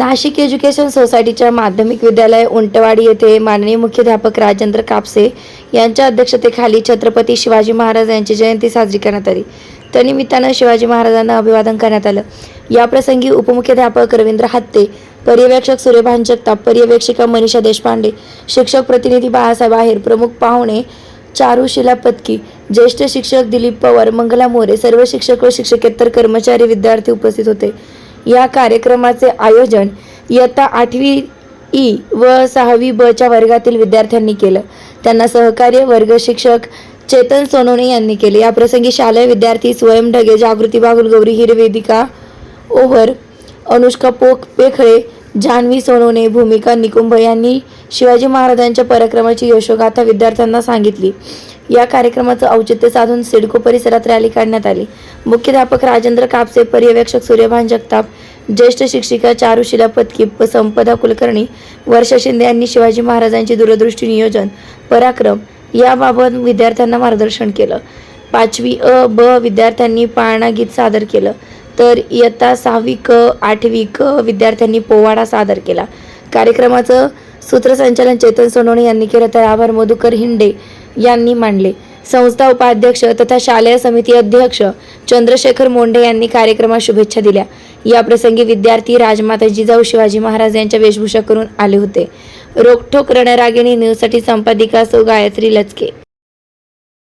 Nashik education सोसायटीच्या माध्यमिक विद्यालय उंटवाडी येथे माननीय मुख्याध्यापक राजेंद्र कापसे यांच्या अध्यक्षतेखाली छत्रपती शिवाजी महाराज यांची जयंती साजरी करण्यात आली. त्यानिमित्तानं शिवाजी महाराजांना अभिवादन करण्यात आलं. याप्रसंगी उपमुख्याध्यापक रवींद्र हत्ते पर्यवेक्षक सूर्यभान जगताप पर्यवेक्षिका मनीषा देशपांडे शिक्षक प्रतिनिधी बाळासाहेब आहेर प्रमुख पाहुणे चारुशिला पत्की ज्येष्ठ शिक्षक दिलीप पवार मंगला मोरे सर्व शिक्षक व शिक्षकेतर कर्मचारी विद्यार्थी उपस्थित होते. या कार्यक्रमाचे आयोजन इयत्ता आठवी ई व सहावी ब च्या वर्गातील विद्यार्थ्यांनी केलं. त्यांना सहकार्य वर्ग शिक्षक चेतन सोनोने यांनी केले. या प्रसंगी शालेय विद्यार्थी स्वयं ढगे जागृती बागुल गौरी हिरवेदिका ओव्हर अनुष्का पोक पेखळे जान्हवी सोनोने भूमिका निकुंभ यांनी शिवाजी महाराजांच्या पराक्रमाची यशोगाथा विद्यार्थ्यांना सांगितली. या कार्यक्रमाचं औचित्य साधून सिडको परिसरात रॅली काढण्यात आली. मुख्याध्यापक राजेंद्र कापसे पर्यवेक्षक सूर्यभान जगताप ज्येष्ठ शिक्षिका चारुशिला पत्की संपदा कुलकर्णी वर्षा शिंदे यांनी शिवाजी महाराजांची दूरदृष्टी नियोजन पराक्रम याबाबत विद्यार्थ्यांना मार्गदर्शन केलं. पाचवी अ ब विद्यार्थ्यांनी पाळणा गीत सादर केलं. तर इयत्ता सहावी क आठवी क विद्यार्थ्यांनी पोवाडा सादर केला. कार्यक्रमाचं सूत्रसंचालन चेतन सोनवणे यांनी केलं तर आभार मधुकर हिंडे यांनी मांडले. संस्था उपाध्यक्ष तथा शालेय समिती अध्यक्ष चंद्रशेखर मोंडे यांनी कार्यक्रमात शुभेच्छा दिल्या. याप्रसंगी विद्यार्थी राजमाता जिजाऊ शिवाजी महाराज यांच्या वेशभूषा करून आले होते. रोखठोक रणरागिणी न्यूजसाठी संपादिका सौ गायत्री लचके.